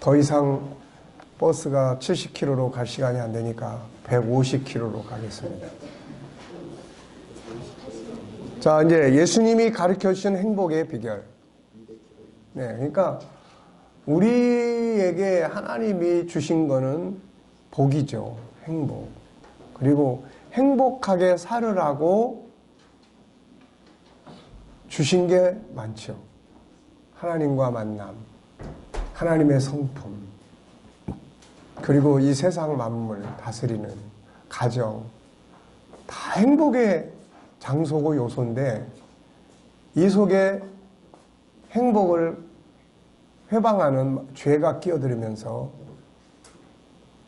더 이상 버스가 70km로 갈 시간이 안 되니까 150km로 가겠습니다. 자, 이제 예수님이 가르쳐 주신 행복의 비결. 네, 그러니까 우리에게 하나님이 주신 거는 복이죠. 행복. 그리고 행복하게 살으라고 주신 게 많죠. 하나님과 만남, 하나님의 성품, 그리고 이 세상 만물 다스리는 가정, 다 행복의 장소고 요소인데 이 속에 행복을 회방하는 죄가 끼어들면서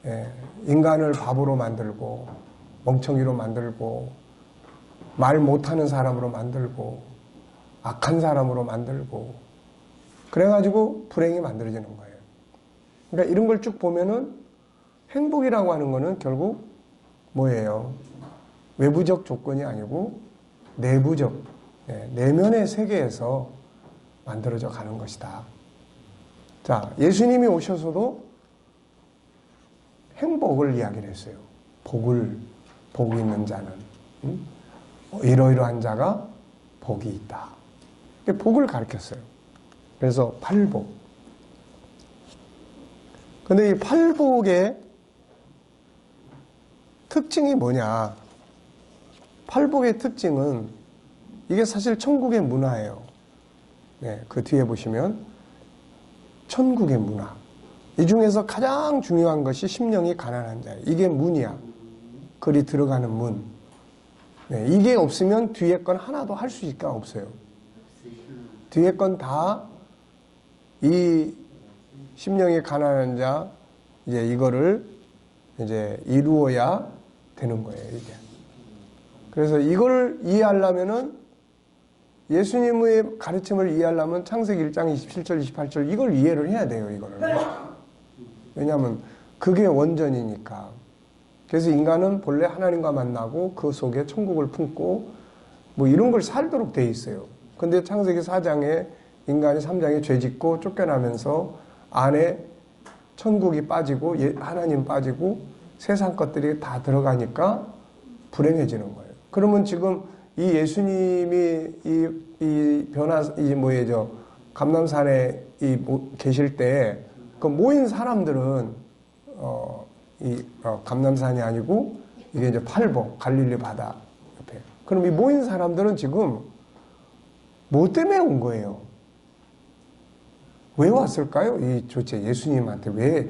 예, 인간을 바보로 만들고 멍청이로 만들고 말 못하는 사람으로 만들고 악한 사람으로 만들고 그래가지고 불행이 만들어지는 거예요. 그러니까 이런 걸 쭉 보면은 행복이라고 하는 거는 결국 뭐예요? 외부적 조건이 아니고 내부적 예, 내면의 세계에서 만들어져 가는 것이다. 자, 예수님이 오셔서도 행복을 이야기를 했어요. 복을, 복이 있는 자는, 음? 이러이러한 자가 복이 있다. 복을 가르쳤어요. 그래서 팔복. 근데 이 팔복의 특징이 뭐냐? 팔복의 특징은 이게 사실 천국의 문화예요. 네, 그 뒤에 보시면 천국의 문화. 이 중에서 가장 중요한 것이 심령이 가난한 자예요. 이게 문이야. 글이 들어가는 문. 네, 이게 없으면 뒤에 건 하나도 할수 있을까 없어요. 뒤에 건 다 이 심령이 가난한 자 이제 이거를 이제 이루어야 되는 거예요, 이게. 그래서 이걸 이해하려면은 예수님의 가르침을 이해하려면 창세기 1장 27절, 28절 이걸 이해를 해야 돼요, 이거를. 왜냐하면 그게 원전이니까. 그래서 인간은 본래 하나님과 만나고 그 속에 천국을 품고 뭐 이런 걸 살도록 돼 있어요. 근데 창세기 4장에 인간이 3장에 죄 짓고 쫓겨나면서 안에 천국이 빠지고 예, 하나님 빠지고 세상 것들이 다 들어가니까 불행해지는 거예요. 그러면 지금 이 예수님이 이, 이 변화, 이 뭐예죠. 감남산에 이 계실 때 그 모인 사람들은 어, 이 어, 감남산이 아니고 이게 이제 팔복 갈릴리 바다 옆에. 그럼 이 모인 사람들은 지금 뭐 때문에 온 거예요? 왜 왔을까요? 이 도대체 예수님한테 왜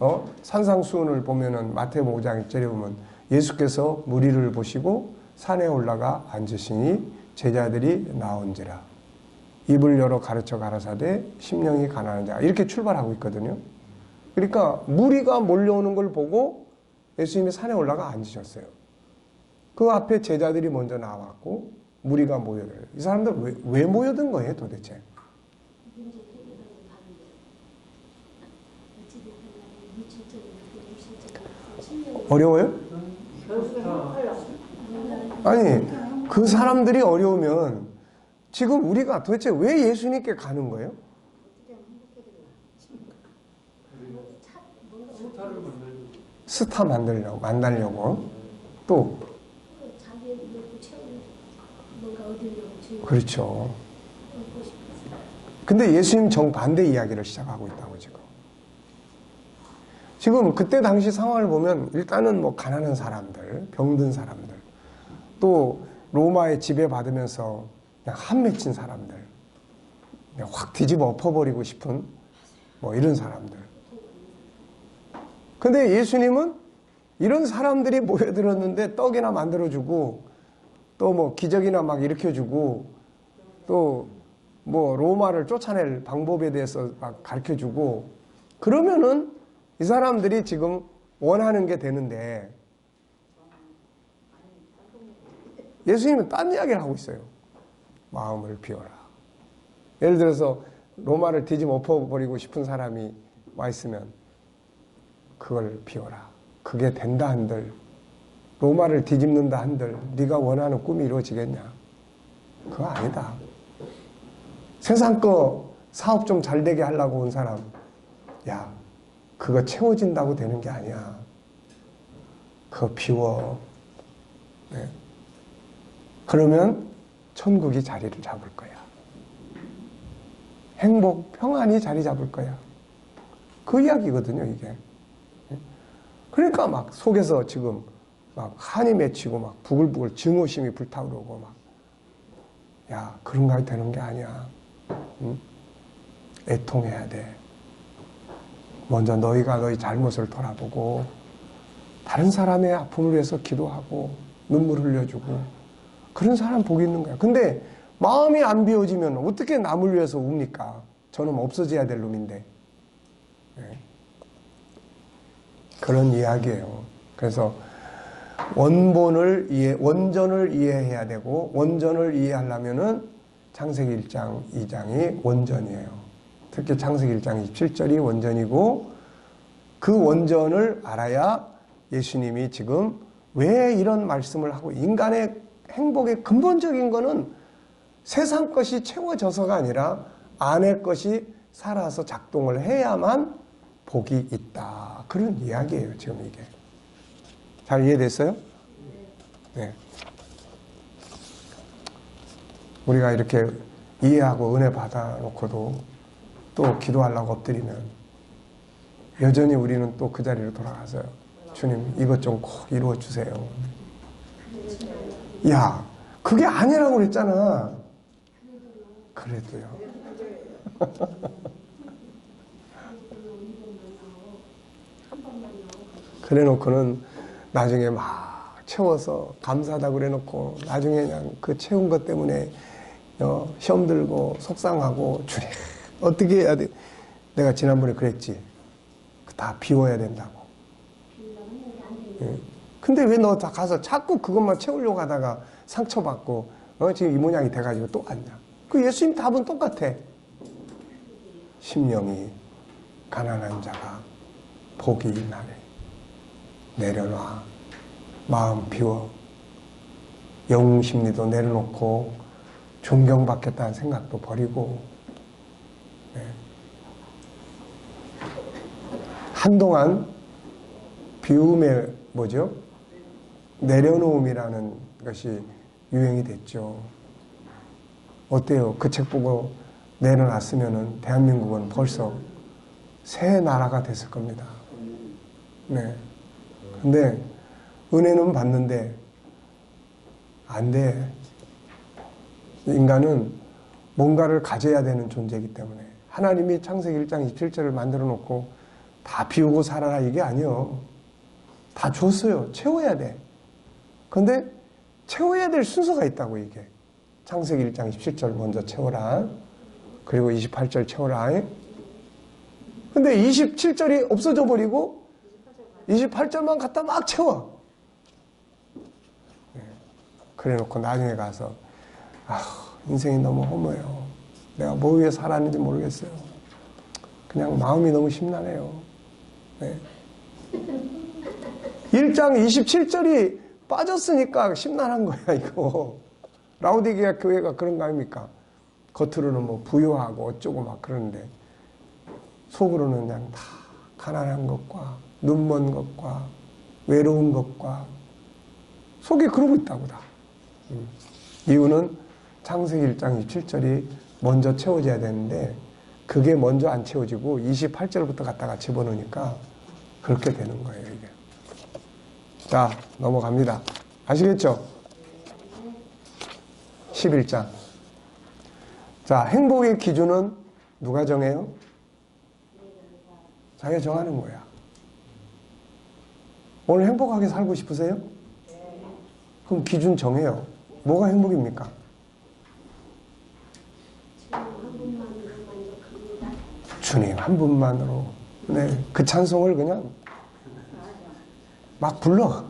어? 산상수훈을 보면은 마태복음 5장 1절에 보면 예수께서 무리를 보시고 산에 올라가 앉으시니 제자들이 나온지라 입을 열어 가르쳐 가라사대 심령이 가난한 자 이렇게 출발하고 있거든요. 그러니까 무리가 몰려오는 걸 보고 예수님이 산에 올라가 앉으셨어요. 그 앞에 제자들이 먼저 나왔고 무리가 모여들어요. 이 사람들 왜, 왜 모여든 거예요 도대체? 어려워요? 아니 그 사람들이 어려우면 지금 우리가 도대체 왜 예수님께 가는 거예요? 스타 만들려고 만나려고 또 그렇죠. 근데 예수님 정반대 이야기를 시작하고 있다고 지금. 지금 그때 당시 상황을 보면 일단은 뭐 가난한 사람들, 병든 사람들, 또 로마의 지배받으면서 한 맺힌 사람들, 확 뒤집어 엎어버리고 싶은 뭐 이런 사람들. 근데 예수님은 이런 사람들이 모여들었는데 떡이나 만들어주고 또 뭐 기적이나 막 일으켜주고 또 뭐 로마를 쫓아낼 방법에 대해서 막 가르쳐주고 그러면은 이 사람들이 지금 원하는 게 되는데 예수님은 딴 이야기를 하고 있어요. 마음을 비워라. 예를 들어서 로마를 뒤집어 엎어버리고 싶은 사람이 와 있으면 그걸 비워라. 그게 된다 한들 로마를 뒤집는다 한들 네가 원하는 꿈이 이루어지겠냐? 그거 아니다. 세상 거 사업 좀 잘 되게 하려고 온 사람 야, 그거 채워진다고 되는 게 아니야. 그거 비워. 네. 그러면 천국이 자리를 잡을 거야. 행복, 평안이 자리 잡을 거야. 그 이야기거든요, 이게. 그러니까 막 속에서 지금 막 한이 맺히고 막 부글부글 증오심이 불타오르고 막, 야, 그런가 되는 게 아니야. 응? 애통해야 돼. 먼저 너희가 너희 잘못을 돌아보고, 다른 사람의 아픔을 위해서 기도하고, 눈물 흘려주고, 그런 사람 복이 있는 거야. 근데 마음이 안 비워지면 어떻게 남을 위해서 웁니까? 저는 없어져야 될 놈인데. 네. 그런 이야기예요. 그래서 원본을 이해, 원전을 이해해야 되고 원전을 이해하려면은 창세기 1장, 2장이 원전이에요. 특히 창세기 1장 27절이 원전이고 그 원전을 알아야 예수님이 지금 왜 이런 말씀을 하고 인간의 행복의 근본적인 거는 세상 것이 채워져서가 아니라 안의 것이 살아서 작동을 해야만 복이 있다. 그런 이야기예요, 지금 이게. 잘 이해됐어요? 네. 우리가 이렇게 이해하고 은혜 받아놓고도 또 기도하려고 엎드리면 여전히 우리는 또 그 자리로 돌아가서요. 주님, 이것 좀 꼭 이루어 주세요. 야, 그게 아니라고 그랬잖아. 그래도요. 그래 놓고는 나중에 막 채워서 감사하다 그래 놓고 나중에 그냥 그 채운 것 때문에 어, 시험 들고 속상하고 주님 어떻게 해야 돼? 내가 지난번에 그랬지. 다 비워야 된다고. 예. 근데 왜 너 다 가서 자꾸 그것만 채우려고 하다가 상처받고 어, 지금 이 모양이 돼가지고 또 왔냐? 그 예수님 답은 똑같아. 심령이 가난한 자가 복이 있나래. 내려놔. 마음 비워. 영웅 심리도 내려놓고 존경받겠다는 생각도 버리고 네. 한동안 비움의 뭐죠? 내려놓음이라는 것이 유행이 됐죠. 어때요? 그 책 보고 내려놨으면은 대한민국은 벌써 새 나라가 됐을 겁니다. 네. 근데 은혜는 받는데 안 돼. 인간은 뭔가를 가져야 되는 존재이기 때문에 하나님이 창세기 1장 27절을 만들어 놓고 다 비우고 살아라 이게 아니요. 다 줬어요. 채워야 돼. 근데 채워야 될 순서가 있다고 이게. 창세기 1장 27절 먼저 채워라. 그리고 28절 채워라. 근데 27절이 없어져 버리고 28절만 갖다 막 채워. 그래 놓고 나중에 가서, 아 인생이 너무 허무해요. 내가 뭐 위해 살았는지 모르겠어요. 그냥 마음이 너무 심란해요. 네. 1장 27절이 빠졌으니까 심란한 거야, 이거. 라우디게아 교회가 그런 거 아닙니까? 겉으로는 뭐 부유하고 어쩌고 막 그러는데, 속으로는 그냥 다 가난한 것과 눈먼 것과 외로운 것과 속에 그러고 있다고 다. 음. 이유는 창세기 1장 27절이 먼저 채워져야 되는데 그게 먼저 안 채워지고 28절부터 갖다가 집어넣으니까 그렇게 되는 거예요, 이게. 자, 넘어갑니다. 아시겠죠? 11장. 자, 행복의 기준은 누가 정해요? 자기가 정하는 거야. 오늘 행복하게 살고 싶으세요? 그럼 기준 정해요. 뭐가 행복입니까? 주님 한 분만으로. 네, 그 찬송을 그냥 막 불러.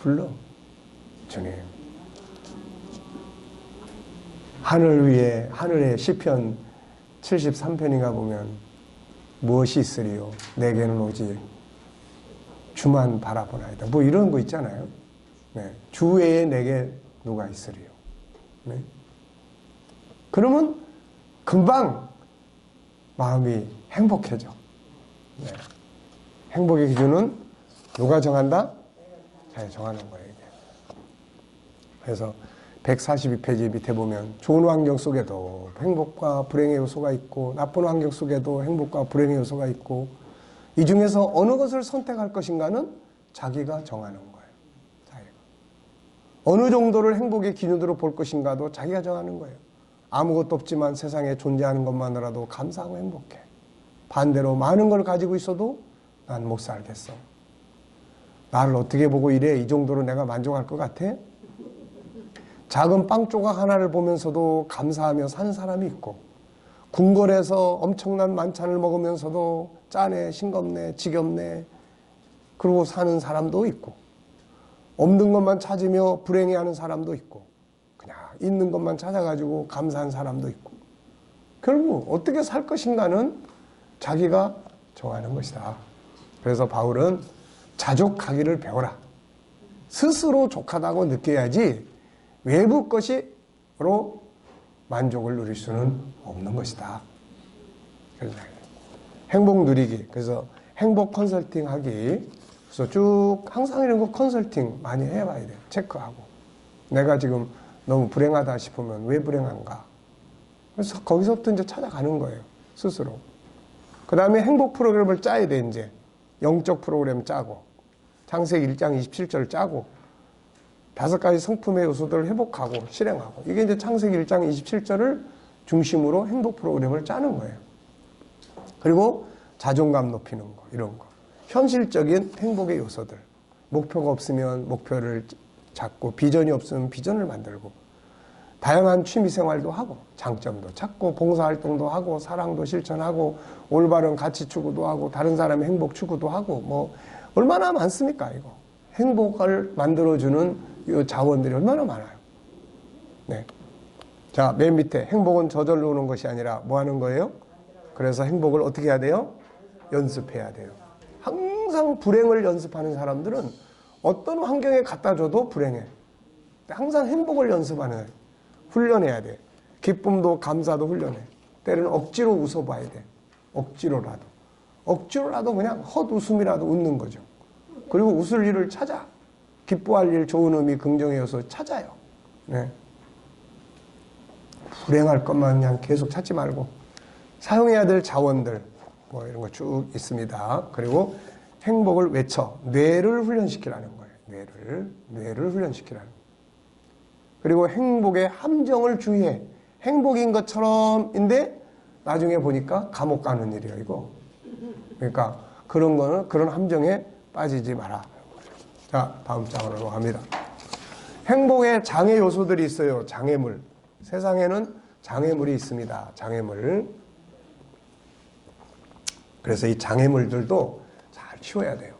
불러. 주님. 하늘 위에, 하늘의 시편 73편인가 보면 무엇이 있으리요? 내게는 오직 주만 바라보나이다. 뭐 이런 거 있잖아요. 네. 주 외에 내게 누가 있으리요? 네. 그러면 금방 마음이 행복해져. 네. 행복의 기준은 누가 정한다? 자기가 정하는 거예요. 이게. 그래서 142페이지 밑에 보면 좋은 환경 속에도 행복과 불행의 요소가 있고 나쁜 환경 속에도 행복과 불행의 요소가 있고 이 중에서 어느 것을 선택할 것인가는 자기가 정하는 거예요. 자기가. 어느 정도를 행복의 기준으로 볼 것인가도 자기가 정하는 거예요. 아무것도 없지만 세상에 존재하는 것만으로도 감사하고 행복해. 반대로 많은 걸 가지고 있어도 난 못 살겠어. 나를 어떻게 보고 이래? 이 정도로 내가 만족할 것 같아? 작은 빵 조각 하나를 보면서도 감사하며 사는 사람이 있고, 궁궐에서 엄청난 만찬을 먹으면서도 짜네, 싱겁네, 지겹네, 그러고 사는 사람도 있고, 없는 것만 찾으며 불행해하는 사람도 있고, 있는 것만 찾아가지고 감사한 사람도 있고, 결국 어떻게 살 것인가는 자기가 정하는 것이다. 그래서 바울은 자족하기를 배워라. 스스로 족하다고 느껴야지 외부 것이로 만족을 누릴 수는 없는 것이다. 행복 누리기. 그래서 행복 컨설팅 하기. 그래서 쭉 항상 이런 거 컨설팅 많이 해봐야 돼요. 체크하고. 내가 지금 너무 불행하다 싶으면 왜 불행한가? 그래서 거기서부터 이제 찾아가는 거예요. 스스로. 그 다음에 행복 프로그램을 짜야 돼, 이제. 영적 프로그램 짜고. 창세기 1장 27절 짜고. 다섯 가지 성품의 요소들을 회복하고 실행하고. 이게 이제 창세기 1장 27절을 중심으로 행복 프로그램을 짜는 거예요. 그리고 자존감 높이는 거, 이런 거. 현실적인 행복의 요소들. 목표가 없으면 목표를 잡고, 비전이 없으면 비전을 만들고, 다양한 취미 생활도 하고, 장점도 찾고, 봉사활동도 하고, 사랑도 실천하고, 올바른 가치 추구도 하고, 다른 사람의 행복 추구도 하고, 뭐, 얼마나 많습니까, 이거. 행복을 만들어주는 이 자원들이 얼마나 많아요. 네. 자, 맨 밑에 행복은 저절로 오는 것이 아니라 뭐 하는 거예요? 그래서 행복을 어떻게 해야 돼요? 연습해야 돼요. 항상 불행을 연습하는 사람들은 어떤 환경에 갖다 줘도 불행해. 항상 행복을 연습하는. 훈련해야 돼. 기쁨도 감사도 훈련해. 때로는 억지로 웃어봐야 돼. 억지로라도. 억지로라도 그냥 헛웃음이라도 웃는 거죠. 그리고 웃을 일을 찾아. 기뻐할 일, 좋은 의미, 긍정의 요소 찾아요. 네. 불행할 것만 그냥 계속 찾지 말고 사용해야 될 자원들 뭐 이런 거 쭉 있습니다. 그리고 행복을 외쳐 뇌를 훈련시키라는 거예요. 뇌를 뇌를 훈련시키라는. 그리고 행복의 함정을 주의해. 행복인 것처럼인데 나중에 보니까 감옥 가는 일이에요. 이거. 그러니까 그런 거는 그런 함정에 빠지지 마라. 자, 다음 장으로 갑니다. 행복의 장애 요소들이 있어요. 장애물. 세상에는 장애물이 있습니다. 장애물. 그래서 이 장애물들도 잘 치워야 돼요.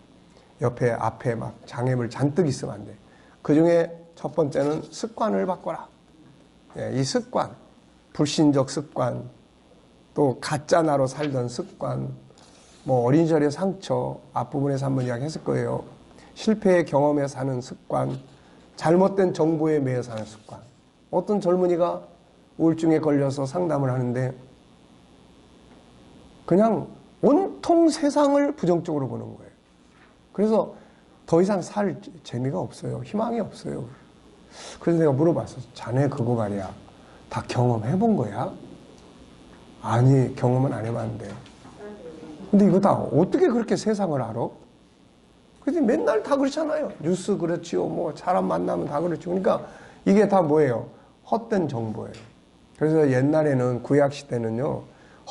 옆에, 앞에 막 장애물 잔뜩 있으면 안 돼. 그 중에 첫 번째는 습관을 바꿔라. 예, 이 습관, 불신적 습관, 또 가짜 나로 살던 습관, 뭐 어린 시절의 상처, 앞부분에서 한번 이야기했을 거예요. 실패의 경험에 사는 습관, 잘못된 정보에 매여 사는 습관. 어떤 젊은이가 우울증에 걸려서 상담을 하는데 그냥 온통 세상을 부정적으로 보는 거예요. 그래서 더 이상 살 재미가 없어요. 희망이 없어요. 그래서 내가 물어봤어. 자네 그거 말이야. 다 경험해 본 거야? 아니, 경험은 안 해봤는데. 근데 이거 다 어떻게 그렇게 세상을 알아? 그지 맨날 다 그렇잖아요. 뉴스 그렇지요. 뭐 사람 만나면 다 그렇죠. 그러니까 이게 다 뭐예요? 헛된 정보예요. 그래서 옛날에는 구약 시대는요.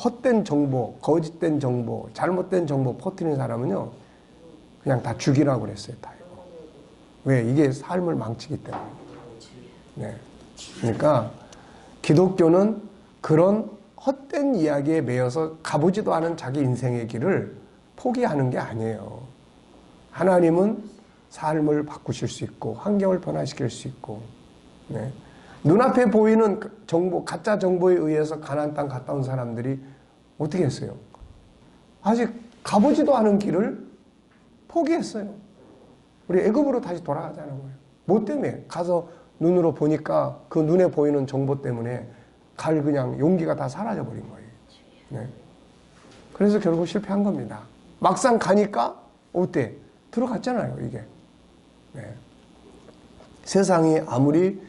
헛된 정보, 거짓된 정보, 잘못된 정보 퍼뜨리는 사람은요. 그냥 다 죽이라고 그랬어요. 다. 왜? 이게 삶을 망치기 때문에. 네. 그러니까 기독교는 그런 헛된 이야기에 매여서 가보지도 않은 자기 인생의 길을 포기하는 게 아니에요. 하나님은 삶을 바꾸실 수 있고 환경을 변화시킬 수 있고 네. 눈앞에 보이는 정보 가짜 정보에 의해서 가나안 땅 갔다 온 사람들이 어떻게 했어요? 아직 가보지도 않은 길을 포기했어요. 우리 애굽으로 다시 돌아가자는 거예요. 뭐 때문에 가서 눈으로 보니까 그 눈에 보이는 정보 때문에 갈 그냥 용기가 다 사라져 버린 거예요. 네. 그래서 결국 실패한 겁니다. 막상 가니까 어때? 들어갔잖아요, 이게. 네. 세상이 아무리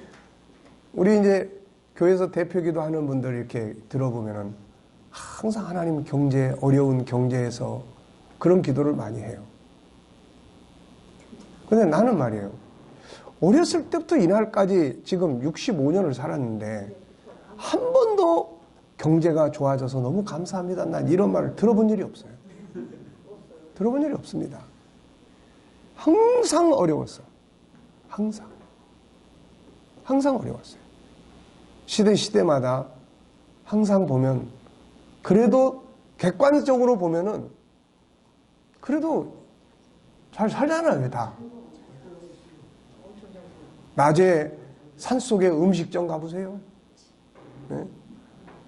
우리 이제 교회에서 대표기도 하는 분들 이렇게 들어보면은 항상 하나님 경제 어려운 경제에서 그런 기도를 많이 해요. 근데 나는 말이에요. 어렸을 때부터 이날까지 지금 65년을 살았는데 한 번도 경제가 좋아져서 너무 감사합니다. 난 이런 말을 들어본 일이 없어요. 들어본 일이 없습니다. 항상 어려웠어. 항상. 항상 어려웠어요. 시대 시대마다 항상 보면 그래도 객관적으로 보면은 그래도 잘 살잖아요, 다. 낮에 산속에 음식점 가보세요. 네?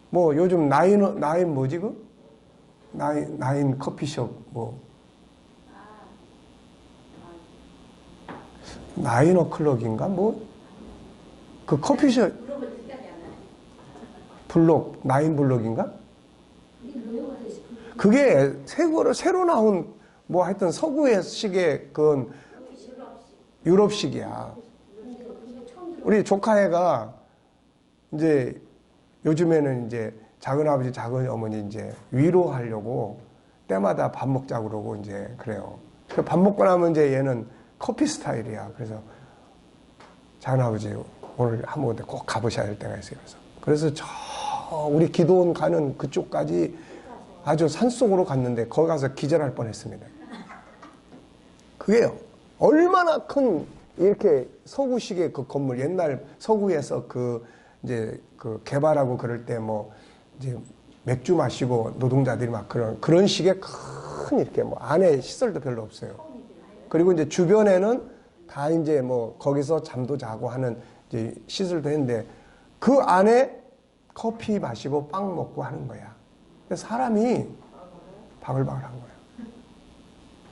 뭐 요즘 나인, 나인 뭐지 그? 나인, 나인 커피숍 뭐. 나인 어클럭인가 뭐? 그 커피숍 블록, 나인 블록인가? 그게 새로, 새로 나온 뭐 하여튼 서구의식의 그건 유럽식이야. 우리 조카애가 이제 요즘에는 이제 작은 아버지, 작은 어머니 이제 위로하려고 때마다 밥 먹자 그러고 이제 그래요. 그밥 먹고 나면 이제 얘는 커피 스타일이야. 그래서 작은 아버지 오늘 한번 꼭 가보셔야 할 때가 있어요. 그래서 그래서 저 우리 기도원 가는 그쪽까지 아주 산속으로 갔는데 거기 가서 기절할 뻔했습니다. 그게요. 얼마나 큰 이렇게 서구식의 그 건물 옛날 서구에서 그 이제 그 개발하고 그럴 때 뭐 이제 맥주 마시고 노동자들이 막 그런 그런 식의 큰 이렇게 뭐 안에 시설도 별로 없어요. 그리고 이제 주변에는 다 이제 뭐 거기서 잠도 자고 하는 이제 시설도 했는데 그 안에 커피 마시고 빵 먹고 하는 거야. 사람이 바글바글한 거야.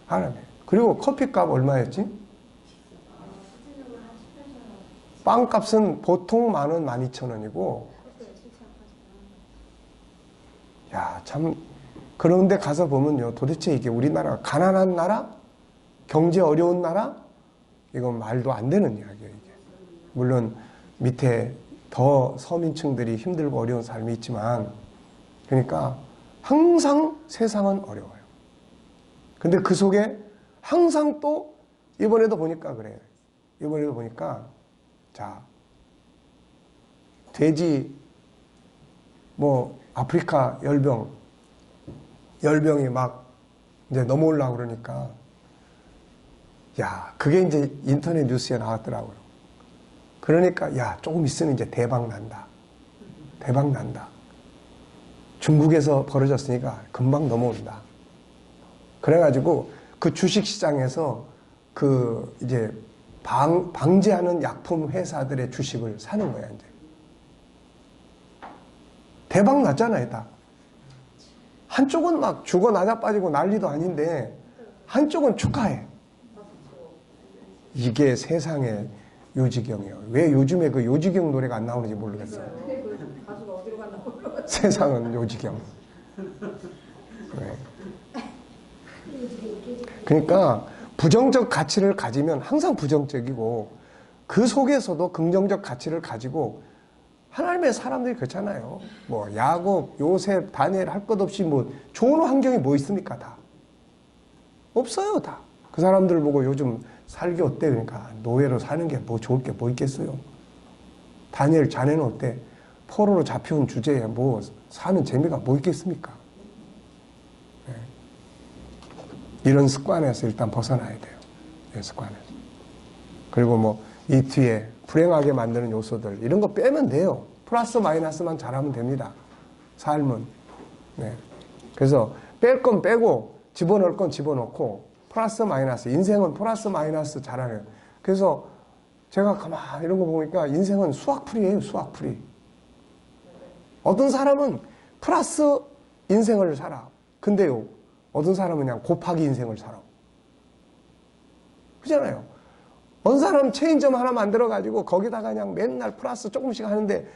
사람이. 그리고 커피값 얼마였지? 빵값은 보통 만 원, 만 이천 원이고, 야, 참, 그런데 가서 보면요. 도대체 이게 우리나라가 가난한 나라? 경제 어려운 나라? 이건 말도 안 되는 이야기예요, 이게. 물론 밑에 더 서민층들이 힘들고 어려운 삶이 있지만, 그러니까 항상 세상은 어려워요. 근데 그 속에 항상 또 이번에도 보니까 그래요. 이번에도 보니까 자 돼지 뭐 아프리카 열병 열병이 막 이제 넘어오려고 그러니까 야 그게 이제 인터넷 뉴스에 나왔더라고요. 그러니까 야 조금 있으면 이제 대박 난다. 대박 난다. 중국에서 벌어졌으니까 금방 넘어온다. 그래가지고 그 주식시장에서 그 이제 방, 방제하는 약품 회사들의 주식을 사는 거야, 이제. 대박 났잖아요, 딱. 한쪽은 막 죽어 나자 빠지고 난리도 아닌데, 한쪽은 축하해. 이게 세상의 요지경이에요. 왜 요즘에 그 요지경 노래가 안 나오는지 모르겠어요. 세상은 요지경. 네. 그러니까 부정적 가치를 가지면 항상 부정적이고 그 속에서도 긍정적 가치를 가지고 하나님의 사람들이 그렇잖아요. 뭐 야곱, 요셉, 다니엘 할 것 없이 뭐 좋은 환경이 뭐 있습니까 다 없어요 다. 그 사람들 보고 요즘 살기 어때 그러니까 노예로 사는 게 뭐 좋을 게 뭐 있겠어요. 다니엘 자네는 어때? 포로로 잡혀온 주제에 뭐 사는 재미가 뭐 있겠습니까? 네. 이런 습관에서 일단 벗어나야 돼요. 이 습관에서. 그리고 뭐 이 뒤에 불행하게 만드는 요소들 이런 거 빼면 돼요. 플러스 마이너스만 잘하면 됩니다. 삶은. 네. 그래서 뺄 건 빼고 집어넣을 건 집어넣고 플러스 마이너스 인생은 플러스 마이너스 잘하는. 그래서 제가 가만 이런 거 보니까 인생은 수학풀이에요. 수학풀이. 어떤 사람은 플러스 인생을 살아. 근데요, 어떤 사람은 그냥 곱하기 인생을 살아. 그잖아요. 어떤 사람은 체인점 하나 만들어가지고 거기다가 그냥 맨날 플러스 조금씩 하는데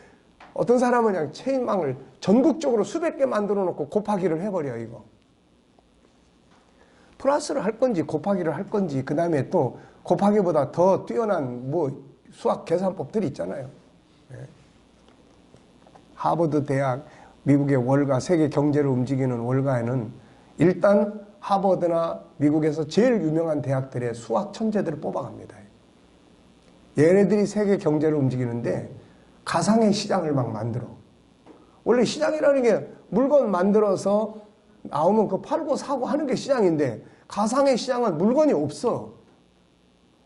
어떤 사람은 그냥 체인망을 전국적으로 수백 개 만들어 놓고 곱하기를 해버려, 이거. 플러스를 할 건지 곱하기를 할 건지 그 다음에 또 곱하기보다 더 뛰어난 뭐 수학 계산법들이 있잖아요. 예. 하버드 대학 미국의 월가 세계 경제를 움직이는 월가에는 일단 하버드나 미국에서 제일 유명한 대학들의 수학 천재들을 뽑아갑니다. 얘네들이 세계 경제를 움직이는데 가상의 시장을 막 만들어. 원래 시장이라는 게 물건 만들어서 나오면 그 팔고 사고 하는 게 시장인데 가상의 시장은 물건이 없어.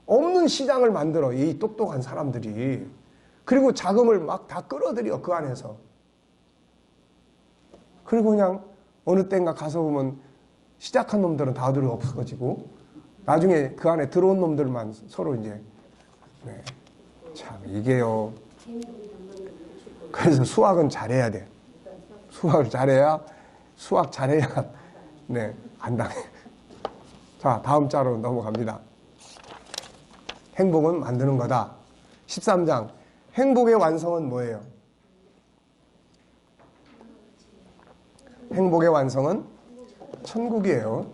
없는 시장을 만들어. 이 똑똑한 사람들이. 그리고 자금을 막 다 끌어들여 그 안에서. 그리고 그냥 어느 때인가 가서 보면 시작한 놈들은 다들 없어지고 나중에 그 안에 들어온 놈들만 서로 이제 네. 참 이게요. 그래서 수학은 잘해야 돼. 수학을 잘해야 수학 잘해야 네, 안 당해. 자, 다음 자로 넘어갑니다. 행복은 만드는 거다. 13장. 행복의 완성은 뭐예요? 행복의 완성은 천국이에요.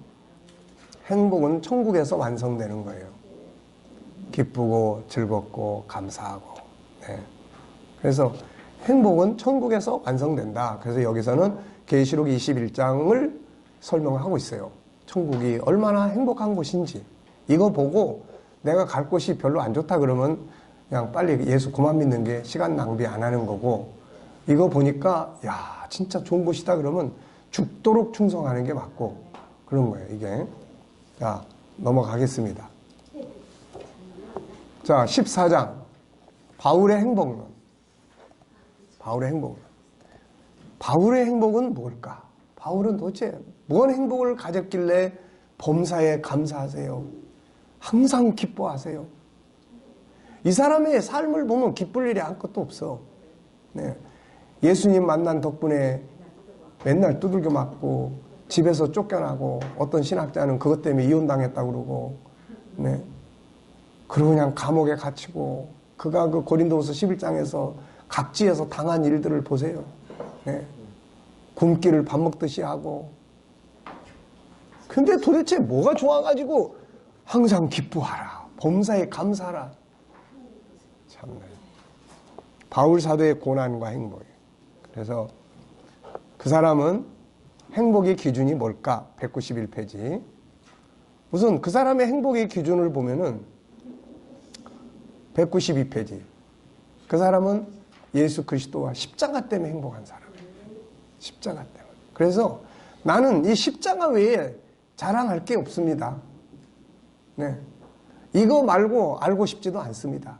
행복은 천국에서 완성되는 거예요. 기쁘고 즐겁고 감사하고. 네. 그래서 행복은 천국에서 완성된다. 그래서 여기서는 계시록 21장을 설명하고 있어요. 천국이 얼마나 행복한 곳인지. 이거 보고 내가 갈 곳이 별로 안 좋다 그러면 그냥 빨리 예수 그만 믿는 게 시간 낭비 안 하는 거고 이거 보니까 야 진짜 좋은 곳이다 그러면 죽도록 충성하는 게 맞고 그런 거예요 이게. 자 넘어가겠습니다. 자 14장. 바울의 행복론. 바울의 행복론. 바울의 행복은 뭘까? 바울은 도대체 뭔 행복을 가졌길래 범사에 감사하세요? 항상 기뻐하세요? 이 사람의 삶을 보면 기쁠 일이 아무것도 없어. 네. 예수님 만난 덕분에 맨날 두들겨 맞고 집에서 쫓겨나고 어떤 신학자는 그것 때문에 이혼당했다고 그러고 네. 그리고 그냥 감옥에 갇히고 그가 그 고린도후서 11장에서 각지에서 당한 일들을 보세요. 네. 굶기를 밥 먹듯이 하고 근데 도대체 뭐가 좋아가지고 항상 기뻐하라. 범사에 감사하라. 참네. 바울 사도의 고난과 행복이에요. 그래서 그 사람은 행복의 기준이 뭘까? 191페이지. 우선 그 사람의 행복의 기준을 보면은 192페이지. 그 사람은 예수 그리스도와 십자가 때문에 행복한 사람이에요. 십자가 때문에. 그래서 나는 이 십자가 외에 자랑할 게 없습니다. 네. 이거 말고 알고 싶지도 않습니다.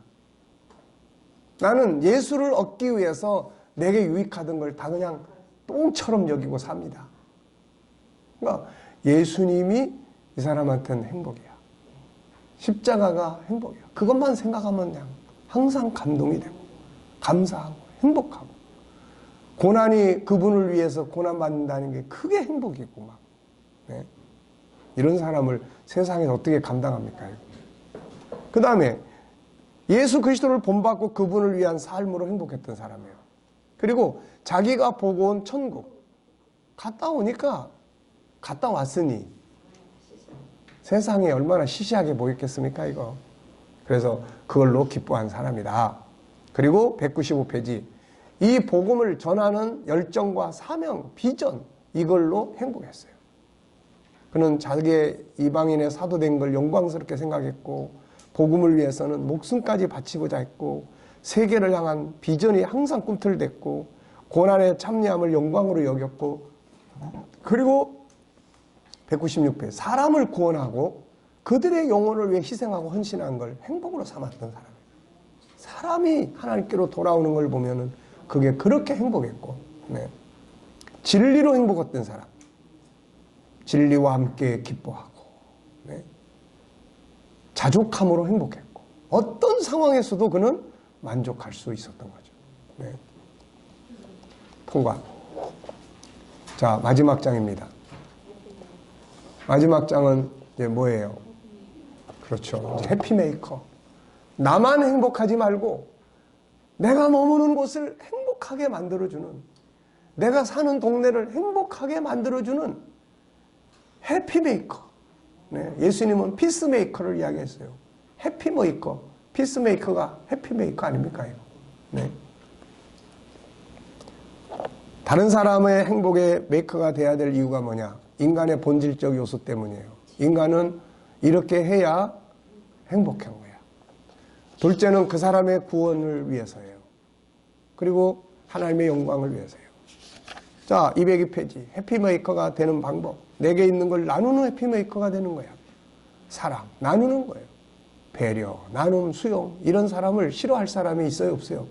나는 예수를 얻기 위해서 내게 유익하던 걸 다 그냥 똥처럼 여기고 삽니다. 그러니까 예수님이 이 사람한테는 행복이야. 십자가가 행복이야. 그것만 생각하면 그냥 항상 감동이 되고, 감사하고, 행복하고. 고난이 그분을 위해서 고난 받는다는 게 크게 행복이고, 막. 네? 이런 사람을 세상에서 어떻게 감당합니까? 그 다음에 예수 그리스도를 본받고 그분을 위한 삶으로 행복했던 사람이에요. 그리고 자기가 보고 온 천국 갔다 오니까 갔다 왔으니 세상이 얼마나 시시하게 보였겠습니까 이거. 그래서 그걸로 기뻐한 사람이다. 그리고 195페이지 이 복음을 전하는 열정과 사명, 비전 이걸로 행복했어요. 그는 자기의 이방인의 사도된 걸 영광스럽게 생각했고 복음을 위해서는 목숨까지 바치고자 했고 세계를 향한 비전이 항상 꿈틀댔고 고난의 참여함을 영광으로 여겼고 그리고 196회 사람을 구원하고 그들의 영혼을 위해 희생하고 헌신한 걸 행복으로 삼았던 사람이에요. 사람이 하나님께로 돌아오는 걸 보면은 그게 그렇게 행복했고 네. 진리로 행복했던 사람 진리와 함께 기뻐하고 네. 자족함으로 행복했고 어떤 상황에서도 그는 만족할 수 있었던 거죠. 네. 통과. 자 마지막 장입니다. 마지막 장은 이제 뭐예요? 그렇죠. 해피메이커. 나만 행복하지 말고 내가 머무는 곳을 행복하게 만들어주는 내가 사는 동네를 행복하게 만들어주는 해피메이커. 네, 예수님은 피스메이커를 이야기했어요. 해피메이커. 피스메이커가 해피메이커 아닙니까? 이거? 네. 다른 사람의 행복의 메이커가 돼야 될 이유가 뭐냐? 인간의 본질적 요소 때문이에요. 인간은 이렇게 해야 행복한 거야. 둘째는 그 사람의 구원을 위해서예요. 그리고 하나님의 영광을 위해서예요. 자, 202페이지. 해피메이커가 되는 방법. 내게 있는 걸 나누는 해피메이커가 되는 거야. 사랑, 나누는 거예요. 배려, 나눔, 수용. 이런 사람을 싫어할 사람이 있어요? 없어요?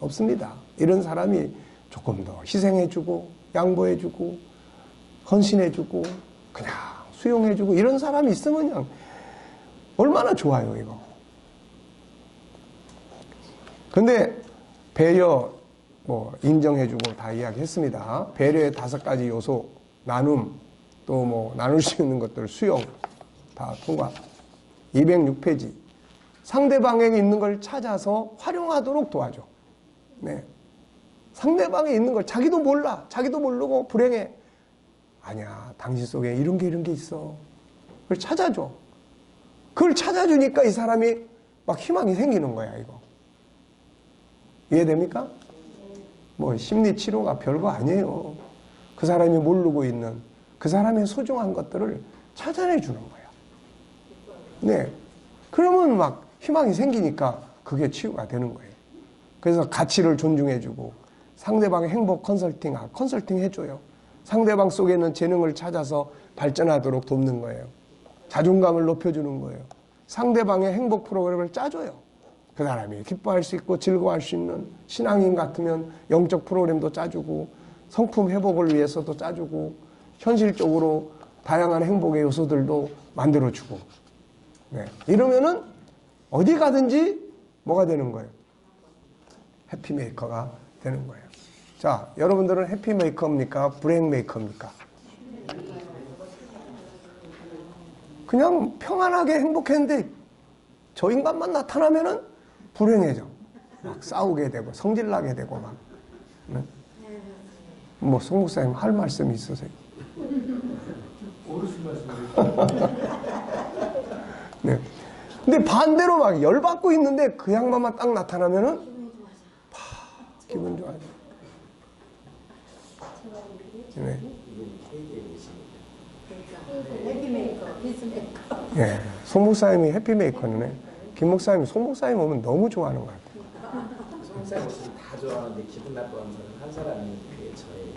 없습니다. 이런 사람이 조금 더 희생해주고, 양보해주고, 헌신해주고, 그냥 수용해주고, 이런 사람이 있으면 그냥 얼마나 좋아요, 이거. 근데 배려, 뭐, 인정해주고 다 이야기했습니다. 배려의 다섯 가지 요소, 나눔, 또 뭐, 나눌 수 있는 것들, 수용, 다 통과. 206페이지. 상대방에게 있는 걸 찾아서 활용하도록 도와줘. 네. 상대방에 있는 걸 자기도 몰라. 자기도 모르고 불행해. 아니야. 당신 속에 이런 게 이런 게 있어. 그걸 찾아줘. 그걸 찾아주니까 이 사람이 막 희망이 생기는 거야, 이거. 이해됩니까? 뭐 심리 치료가 별거 아니에요. 그 사람이 모르고 있는 그 사람의 소중한 것들을 찾아내 주는 거야. 네. 그러면 막 희망이 생기니까 그게 치유가 되는 거예요. 그래서 가치를 존중해주고 상대방의 행복 컨설팅, 아, 컨설팅 해줘요. 상대방 속에 있는 재능을 찾아서 발전하도록 돕는 거예요. 자존감을 높여주는 거예요. 상대방의 행복 프로그램을 짜줘요. 그 사람이 기뻐할 수 있고 즐거워할 수 있는 신앙인 같으면 영적 프로그램도 짜주고 성품 회복을 위해서도 짜주고 현실적으로 다양한 행복의 요소들도 만들어주고 네. 이러면은 어디 가든지 뭐가 되는 거예요? 해피메이커가 되는 거예요. 자, 여러분들은 해피메이커입니까? 불행메이커입니까? 그냥 평안하게 행복했는데 저 인간만 나타나면은 불행해져. 막 싸우게 되고 성질나게 되고 막. 네? 뭐 송목사님 할 말씀이 있으세요? 어르신 말씀을 네. 근데 반대로 막 열받고 있는데 그 양반만 딱 나타나면은 파, 기분 좋아져. 네. 해피메이커, 피스메이커. 예. 송 목사님이 해피메이커네. 김 목사님이 송 목사님 오면 너무 좋아하는 것 같아요. 성사님 다 좋아하는데 기분 나빠하는 사람 한 사람이 그게 저예요.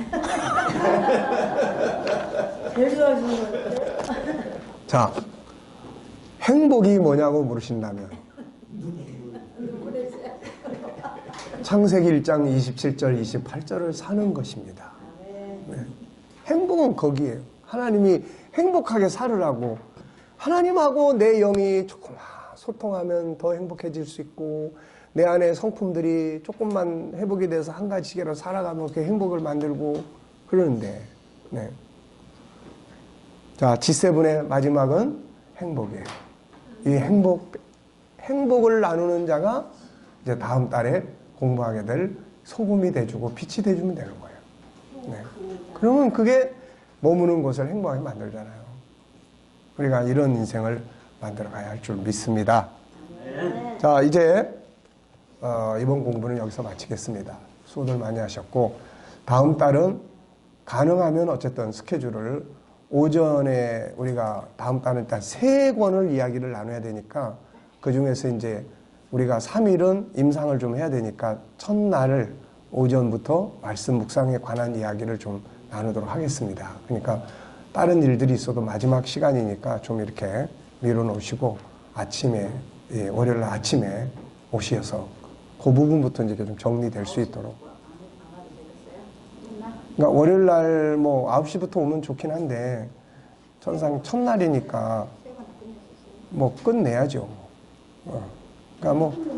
제일 좋아하시는 것 같아요. 자, 행복이 뭐냐고 물으신다면 창세기 1장 27절, 28절을 사는 것입니다. 네. 행복은 거기에요. 하나님이 행복하게 살으라고 하나님하고 내 영이 조금만 소통하면 더 행복해질 수 있고 내 안에 성품들이 조금만 회복이 돼서 한 가지씩이라도 살아가면 그 행복을 만들고 그러는데 네. 자, G7의 마지막은 행복이에요. 이 행복, 행복을 나누는 자가 이제 다음 달에 공부하게 될 소금이 돼주고 빛이 돼주면 되는 거예요. 네. 그러면 그게 머무는 곳을 행복하게 만들잖아요. 우리가 이런 인생을 만들어 가야 할 줄 믿습니다. 자, 이제, 어, 이번 공부는 여기서 마치겠습니다. 수고들 많이 하셨고, 다음 달은 가능하면 어쨌든 스케줄을 오전에 우리가 다음 달은 일단 세 권을 이야기를 나눠야 되니까 그 중에서 이제 우리가 3일은 임상을 좀 해야 되니까 첫날을 오전부터 말씀 묵상에 관한 이야기를 좀 나누도록 하겠습니다. 그러니까 다른 일들이 있어도 마지막 시간이니까 좀 이렇게 미뤄놓으시고 아침에 예, 월요일 날 아침에 오셔서 그 부분부터 이제 좀 정리될 수 있도록 그러니까 월요일 날 뭐 9시부터 오면 좋긴 한데 천상 첫날이니까 뭐 끝내야죠. 어. 그러니까 뭐